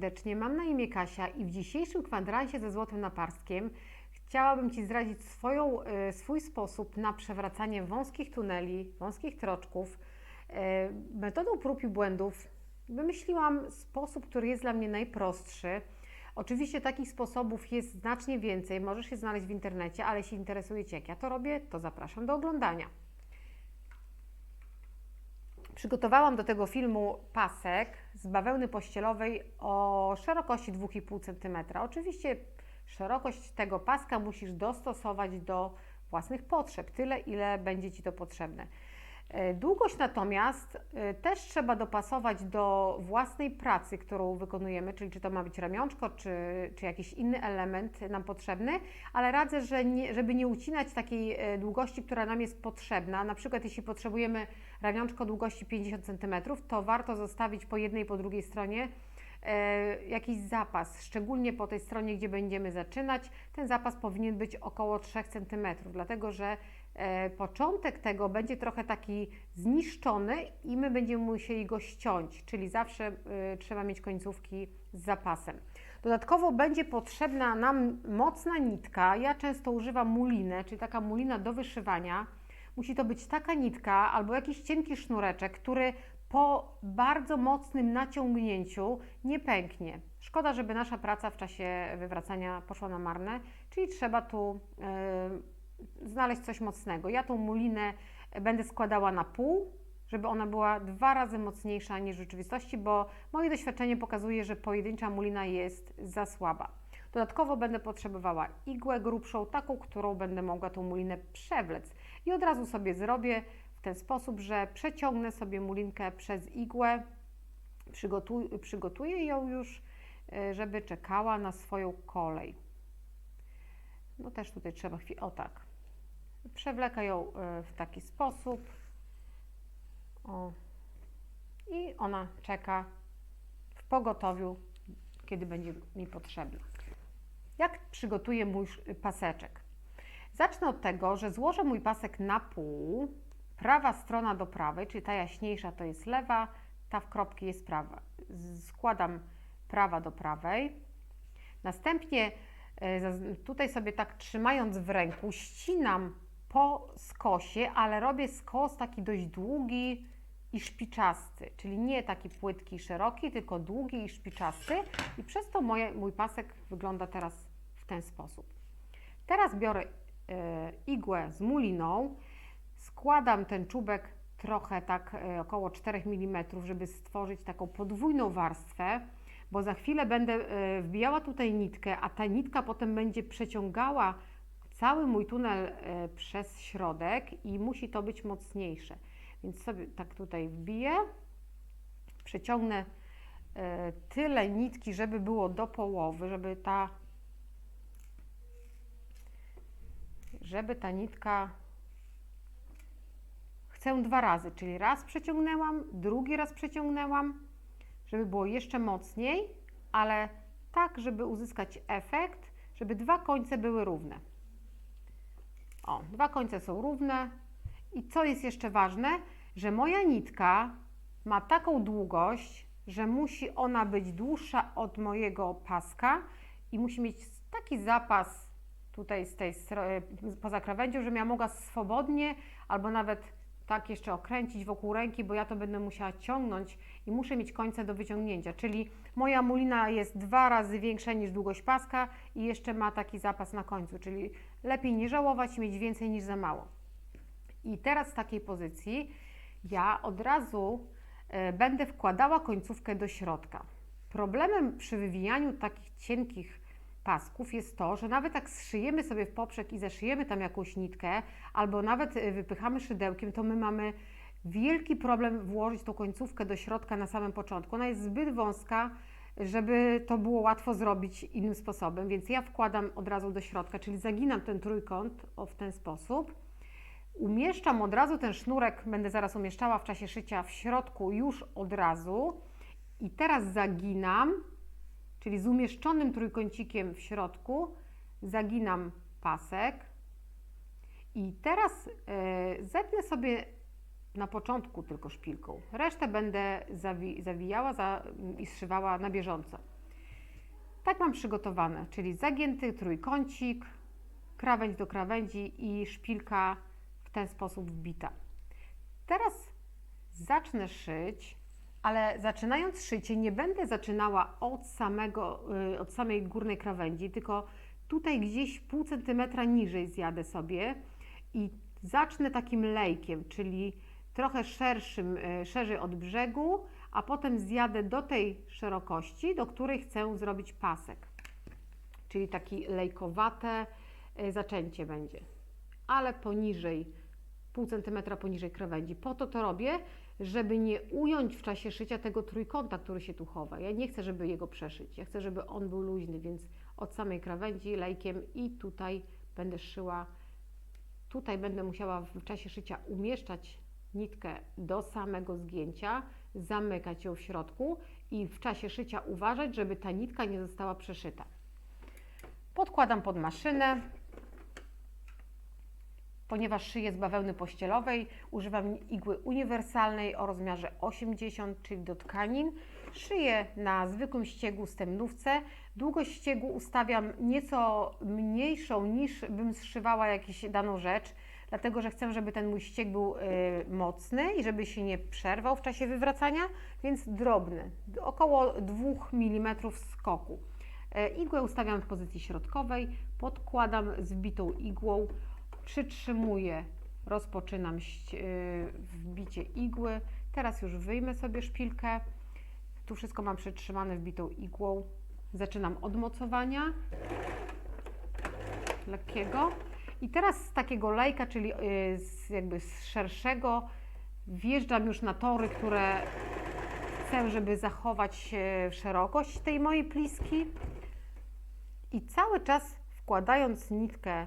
serdecznie. Mam na imię Kasia i w dzisiejszym kwadransie ze złotym naparstkiem chciałabym Ci zdradzić swoją, e, swój sposób na przewracanie wąskich tuneli, wąskich troczków. E, Metodą prób i błędów wymyśliłam sposób, który jest dla mnie najprostszy. Oczywiście takich sposobów jest znacznie więcej, możesz je znaleźć w internecie, ale jeśli interesuje Cię, jak ja to robię, to zapraszam do oglądania. Przygotowałam do tego filmu pasek z bawełny pościelowej o szerokości 2,5 cm. Oczywiście szerokość tego paska musisz dostosować do własnych potrzeb, tyle ile będzie Ci to potrzebne. E, Długość natomiast e, też trzeba dopasować do własnej pracy, którą wykonujemy, czyli czy to ma być ramionczko, czy, czy jakiś inny element nam potrzebny, ale radzę, że nie, żeby nie ucinać takiej e, długości, która nam jest potrzebna. Na przykład jeśli potrzebujemy ramionczko długości 50 cm, to warto zostawić po jednej i po drugiej stronie jakiś zapas, szczególnie po tej stronie, gdzie będziemy zaczynać. Ten zapas powinien być około 3 cm, dlatego że początek tego będzie trochę taki zniszczony i my będziemy musieli go ściąć, czyli zawsze e, trzeba mieć końcówki z zapasem. Dodatkowo będzie potrzebna nam mocna nitka. Ja często używam mulinę, czyli taka mulina do wyszywania. Musi to być taka nitka albo jakiś cienki sznureczek, który po bardzo mocnym naciągnięciu nie pęknie. Szkoda, żeby nasza praca w czasie wywracania poszła na marne, czyli trzeba tu e, znaleźć coś mocnego. Ja tą mulinę będę składała na pół, żeby ona była dwa razy mocniejsza niż w rzeczywistości, bo moje doświadczenie pokazuje, że pojedyncza mulina jest za słaba. Dodatkowo będę potrzebowała igłę grubszą, taką, którą będę mogła tą mulinę przewlec. I od razu sobie zrobię w ten sposób, że przeciągnę sobie mulinkę przez igłę, przygotuj, przygotuję ją już, e, żeby czekała na swoją kolej. No też tutaj trzeba chwilę, o tak. Przewlekę ją e, w taki sposób. O. I ona czeka w pogotowiu, kiedy będzie mi potrzebna. Jak przygotuję mój sz- paseczek? Zacznę od tego, że złożę mój pasek na pół, prawa strona do prawej, czyli ta jaśniejsza to jest lewa, ta w kropki jest prawa. Składam prawa do prawej. Następnie e, tutaj sobie tak trzymając w ręku, ścinam po skosie, ale robię skos taki dość długi i szpiczasty, czyli nie taki płytki i szeroki, tylko długi i szpiczasty i przez to moje, mój pasek wygląda teraz w ten sposób. Teraz biorę e, igłę z muliną, składam ten czubek trochę tak e, około 4 mm, żeby stworzyć taką podwójną warstwę, bo za chwilę będę e, wbijała tutaj nitkę, a ta nitka potem będzie przeciągała cały mój tunel e, przez środek i musi to być mocniejsze. Więc sobie tak tutaj wbiję, przeciągnę e, tyle nitki, żeby było do połowy, żeby ta żeby ta nitka chcę dwa razy, czyli raz przeciągnęłam, drugi raz przeciągnęłam, żeby było jeszcze mocniej, ale tak, żeby uzyskać efekt, żeby dwa końce były równe. O, dwa końce są równe. I co jest jeszcze ważne, że moja nitka ma taką długość, że musi ona być dłuższa od mojego paska i musi mieć taki zapas tutaj z tej stro- poza krawędzią, żebym ja mogła swobodnie albo nawet tak jeszcze okręcić wokół ręki, bo ja to będę musiała ciągnąć i muszę mieć końce do wyciągnięcia. Czyli moja mulina jest dwa razy większa niż długość paska i jeszcze ma taki zapas na końcu, czyli lepiej nie żałować mieć więcej niż za mało. I teraz w takiej pozycji ja od razu e, będę wkładała końcówkę do środka. Problemem przy wywijaniu takich cienkich pasków jest to, że nawet jak zszyjemy sobie w poprzek i zaszyjemy tam jakąś nitkę, albo nawet e, wypychamy szydełkiem, to my mamy wielki problem włożyć tą końcówkę do środka na samym początku. Ona jest zbyt wąska, żeby to było łatwo zrobić innym sposobem, więc ja wkładam od razu do środka, czyli zaginam ten trójkąt w ten sposób. Umieszczam od razu ten sznurek, będę zaraz umieszczała w czasie szycia w środku już od razu. I teraz zaginam, czyli z umieszczonym trójkącikiem w środku, zaginam pasek. I teraz e, zetnę sobie na początku tylko szpilką. Resztę będę zawi zawijała za, i zszywała na bieżąco. Tak mam przygotowane, czyli zagięty trójkącik, krawędź do krawędzi i szpilka w ten sposób wbita. Teraz zacznę szyć, ale zaczynając szycie nie będę zaczynała od, samego, y, od samej górnej krawędzi, tylko tutaj gdzieś pół centymetra niżej zjadę sobie i zacznę takim lejkiem, czyli trochę szerszym, y, szerzej od brzegu, a potem zjadę do tej szerokości, do której chcę zrobić pasek. Czyli taki lejkowate y, zaczęcie będzie, ale poniżej, pół centymetra poniżej krawędzi. Po to to robię, żeby nie ująć w czasie szycia tego trójkąta, który się tu chowa. Ja nie chcę, żeby jego przeszyć. Ja chcę, żeby on był luźny, więc od samej krawędzi lejkiem i tutaj będę szyła. Tutaj będę musiała w czasie szycia umieszczać nitkę do samego zgięcia, zamykać ją w środku i w czasie szycia uważać, żeby ta nitka nie została przeszyta. Podkładam pod maszynę. Ponieważ szyję z bawełny pościelowej, używam igły uniwersalnej o rozmiarze 80, czyli do tkanin. Szyję na zwykłym ściegu stemnówce. Długość ściegu ustawiam nieco mniejszą niż bym zszywała jakąś daną rzecz, dlatego że chcę, żeby ten mój ścieg był y, mocny i żeby się nie przerwał w czasie wywracania, więc drobny, około 2 mm skoku. Y, igłę ustawiam w pozycji środkowej, podkładam z wbitą igłą przytrzymuję, rozpoczynam y, wbicie igły. Teraz już wyjmę sobie szpilkę. Tu wszystko mam przytrzymane wbitą igłą. Zaczynam od mocowania lekkiego. I teraz z takiego lejka, czyli y, z, jakby z szerszego, wjeżdżam już na tory, które chcę, żeby zachować szerokość tej mojej pliski. I cały czas wkładając nitkę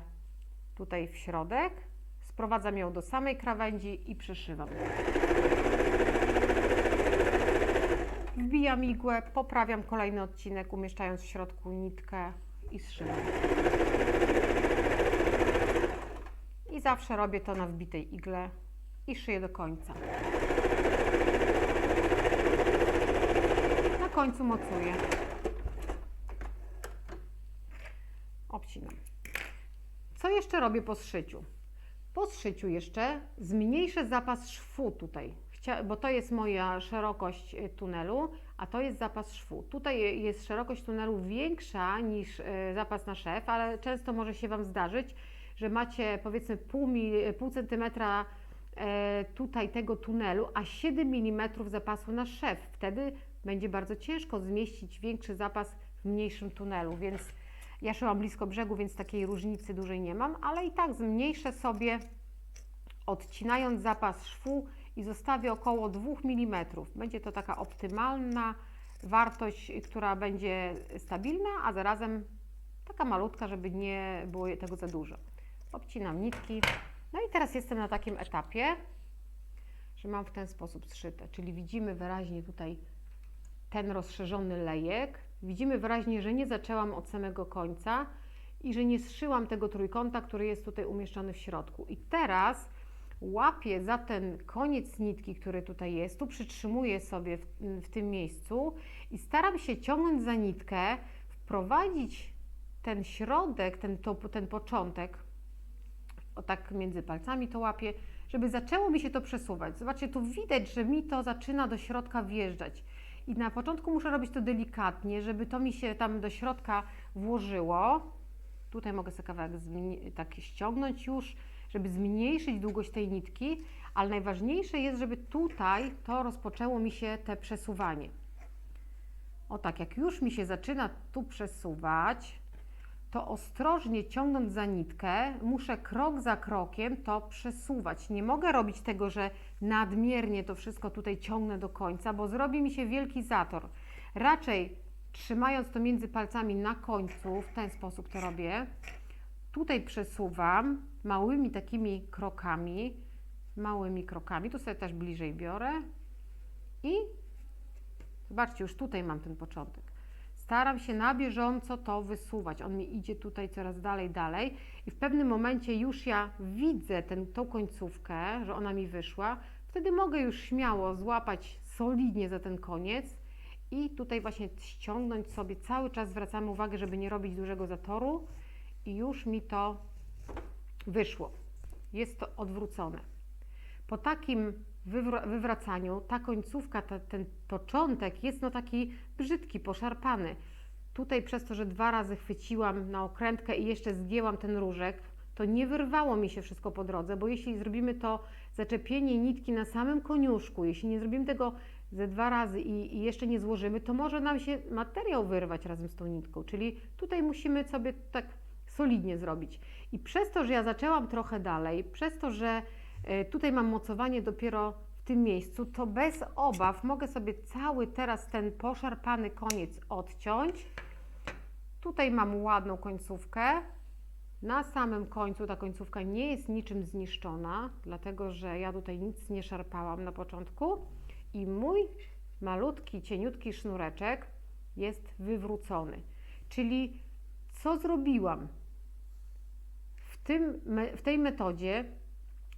tutaj w środek, sprowadzam ją do samej krawędzi i przyszywam. Wbijam igłę, poprawiam kolejny odcinek, umieszczając w środku nitkę i zszywam. I zawsze robię to na wbitej igle i szyję do końca. Na końcu mocuję. Obcinam. Co jeszcze robię po zszyciu? Po zszyciu jeszcze zmniejszę zapas szwu tutaj, bo to jest moja szerokość y, tunelu, a to jest zapas szwu. Tutaj jest szerokość tunelu większa niż y, zapas na szef, ale często może się Wam zdarzyć, że macie powiedzmy pół, mili, pół centymetra e, tutaj tego tunelu, a 7 mm zapasu na szef. Wtedy będzie bardzo ciężko zmieścić większy zapas w mniejszym tunelu, więc ja szyłam blisko brzegu, więc takiej różnicy dużej nie mam, ale i tak zmniejszę sobie, odcinając zapas szwu i zostawię około 2 mm. Będzie to taka optymalna wartość, która będzie stabilna, a zarazem taka malutka, żeby nie było tego za dużo. Obcinam nitki. No i teraz jestem na takim etapie, że mam w ten sposób zszyte, czyli widzimy wyraźnie tutaj ten rozszerzony lejek. Widzimy wyraźnie, że nie zaczęłam od samego końca i że nie zszyłam tego trójkąta, który jest tutaj umieszczony w środku. I teraz łapię za ten koniec nitki, który tutaj jest, tu przytrzymuję sobie w, w tym miejscu i staram się ciągnąć za nitkę, wprowadzić ten środek, ten, to, ten początek, o tak między palcami to łapię, żeby zaczęło mi się to przesuwać. Zobaczcie, tu widać, że mi to zaczyna do środka wjeżdżać. I na początku muszę robić to delikatnie, żeby to mi się tam do środka włożyło. Tutaj mogę sobie kawałek tak ściągnąć już, żeby zmniejszyć długość tej nitki, ale najważniejsze jest, żeby tutaj to rozpoczęło mi się te przesuwanie. O tak, jak już mi się zaczyna tu przesuwać, to ostrożnie ciągnąc za nitkę, muszę krok za krokiem to przesuwać. Nie mogę robić tego, że nadmiernie to wszystko tutaj ciągnę do końca, bo zrobi mi się wielki zator. Raczej trzymając to między palcami na końcu, w ten sposób to robię. Tutaj przesuwam małymi takimi krokami, małymi krokami. Tu sobie też bliżej biorę i zobaczcie, już tutaj mam ten początek. Staram się na bieżąco to wysuwać. On mi idzie tutaj coraz dalej, dalej i w pewnym momencie już ja widzę ten, tą końcówkę, że ona mi wyszła. Wtedy mogę już śmiało złapać solidnie za ten koniec i tutaj właśnie ściągnąć sobie, cały czas zwracamy uwagę, żeby nie robić dużego zatoru i już mi to wyszło. Jest to odwrócone. Po takim wywr- wywracaniu ta końcówka, ta, ten początek jest no taki brzydki, poszarpany. Tutaj przez to, że dwa razy chwyciłam na okrętkę i jeszcze zgięłam ten różek, to nie wyrwało mi się wszystko po drodze, bo jeśli zrobimy to zaczepienie nitki na samym koniuszku, jeśli nie zrobimy tego ze dwa razy i, i jeszcze nie złożymy, to może nam się materiał wyrwać razem z tą nitką. Czyli tutaj musimy sobie tak solidnie zrobić. I przez to, że ja zaczęłam trochę dalej, przez to, że tutaj mam mocowanie dopiero w tym miejscu, to bez obaw mogę sobie cały teraz ten poszarpany koniec odciąć. Tutaj mam ładną końcówkę. Na samym końcu ta końcówka nie jest niczym zniszczona, dlatego że ja tutaj nic nie szarpałam na początku i mój malutki, cieniutki sznureczek jest wywrócony. Czyli co zrobiłam? W, tym, w tej metodzie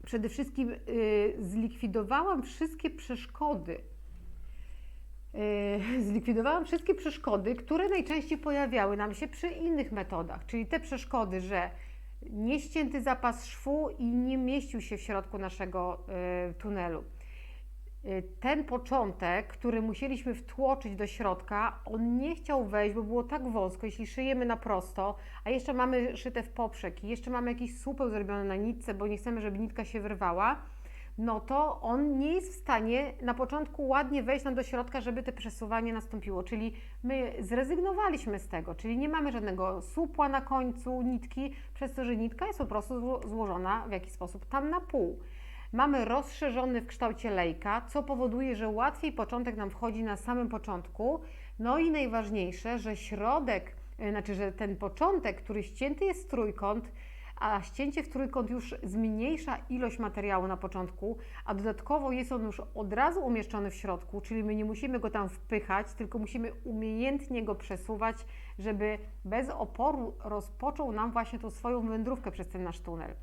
przede wszystkim y, zlikwidowałam wszystkie przeszkody. Y, zlikwidowałam wszystkie przeszkody, które najczęściej pojawiały nam się przy innych metodach, czyli te przeszkody, że nieścięty zapas szwu i nie mieścił się w środku naszego y, tunelu. Y, Ten początek, który musieliśmy wtłoczyć do środka, on nie chciał wejść, bo było tak wąsko. Jeśli szyjemy na prosto, a jeszcze mamy szyte w poprzek i jeszcze mamy jakiś supeł zrobiony na nitce, bo nie chcemy, żeby nitka się wyrwała, no to on nie jest w stanie na początku ładnie wejść nam do środka, żeby te przesuwanie nastąpiło. Czyli my zrezygnowaliśmy z tego, czyli nie mamy żadnego supła na końcu nitki, przez to, że nitka jest po prostu zło- złożona w jakiś sposób tam na pół. Mamy rozszerzony w kształcie lejka, co powoduje, że łatwiej początek nam wchodzi na samym początku. No i najważniejsze, że środek, y, znaczy, że ten początek, który ścięty jest w trójkąt, a ścięcie w trójkąt już zmniejsza ilość materiału na początku, a dodatkowo jest on już od razu umieszczony w środku, czyli my nie musimy go tam wpychać, tylko musimy umiejętnie go przesuwać, żeby bez oporu rozpoczął nam właśnie tą swoją wędrówkę przez ten nasz tunel.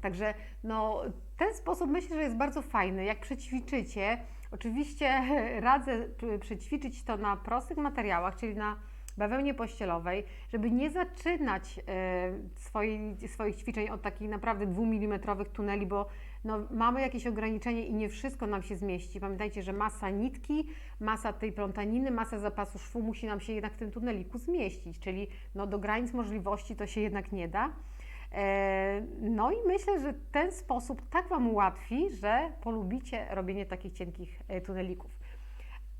Także no, ten sposób myślę, że jest bardzo fajny. Jak przećwiczycie, oczywiście radzę przećwiczyć to na prostych materiałach, czyli na bawełnie pościelowej, żeby nie zaczynać e, swoich ćwiczeń od takich naprawdę 2 mm tuneli, bo no, mamy jakieś ograniczenie i nie wszystko nam się zmieści. Pamiętajcie, że masa nitki, masa tej plątaniny, masa zapasu szwu musi nam się jednak w tym tuneliku zmieścić, czyli no, do granic możliwości to się jednak nie da. E, No i myślę, że ten sposób tak Wam ułatwi, że polubicie robienie takich cienkich e, tunelików.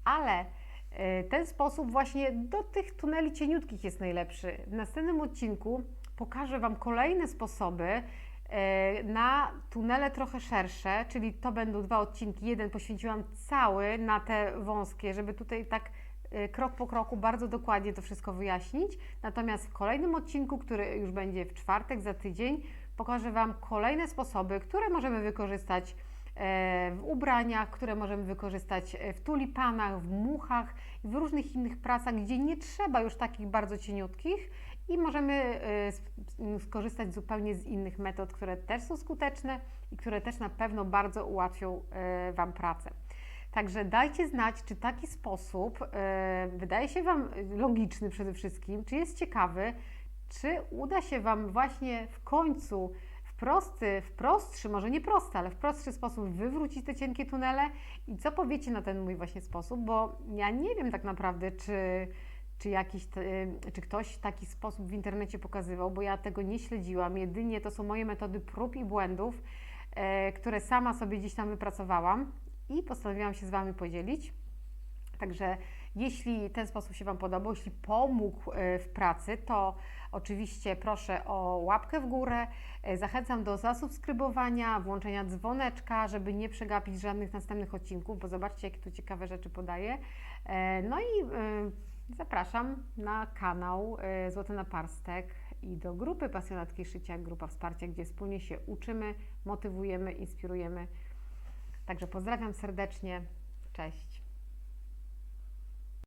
Ale e, ten sposób właśnie do tych tuneli cieniutkich jest najlepszy. W następnym odcinku pokażę Wam kolejne sposoby na tunele trochę szersze, czyli to będą dwa odcinki. Jeden poświęciłam cały na te wąskie, żeby tutaj tak krok po kroku bardzo dokładnie to wszystko wyjaśnić. Natomiast w kolejnym odcinku, który już będzie w czwartek za tydzień, pokażę Wam kolejne sposoby, które możemy wykorzystać e, w ubraniach, które możemy wykorzystać e, w tulipanach, w muchach i w różnych innych pracach, gdzie nie trzeba już takich bardzo cieniutkich i możemy e, skorzystać zupełnie z innych metod, które też są skuteczne i które też na pewno bardzo ułatwią Wam pracę. Także dajcie znać, czy taki sposób e, wydaje się Wam logiczny przede wszystkim, czy jest ciekawy, czy uda się Wam właśnie w końcu w prosty, w prostszy, może nie prosty, ale w prostszy sposób wywrócić te cienkie tunele? I co powiecie na ten mój właśnie sposób, bo ja nie wiem tak naprawdę, czy, czy, jakiś, te- czy ktoś taki sposób w internecie pokazywał, bo ja tego nie śledziłam, jedynie to są moje metody prób i błędów, e, które sama sobie gdzieś tam wypracowałam i postanowiłam się z Wami podzielić. Także jeśli ten sposób się Wam podobał, jeśli pomógł e, w pracy, to oczywiście proszę o łapkę w górę. E, Zachęcam do zasubskrybowania, włączenia dzwoneczka, żeby nie przegapić żadnych następnych odcinków, bo zobaczcie, jakie tu ciekawe rzeczy podaję. E, No i zapraszam na kanał Złoty Naparstek i do grupy Pasjonatki Szycia, grupa wsparcia, gdzie wspólnie się uczymy, motywujemy, inspirujemy. Także pozdrawiam serdecznie. Cześć.